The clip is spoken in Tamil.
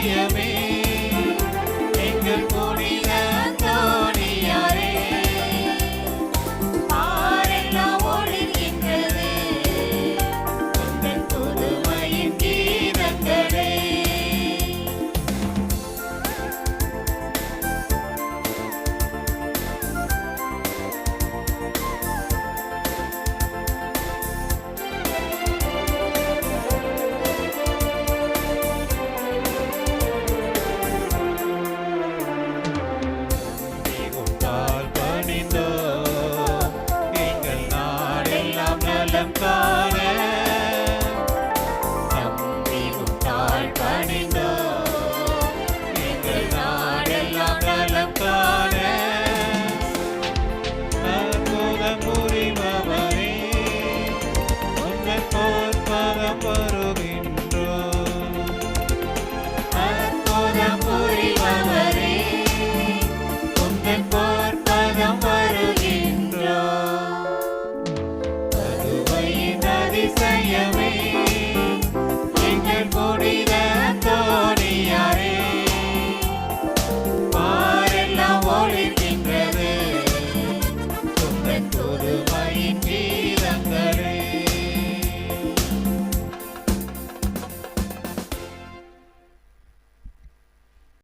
hear me. அடையாளம் காண நம்பி முத்தாள் பணிந்தோ எங்கள் நாடெல்லாம் நலம் காண அற்புதம் புரிபவரே உன்னை போல் பரம் வருகின்றோ. அற்புதம் புரிபவரே உன்னை போல் பரம்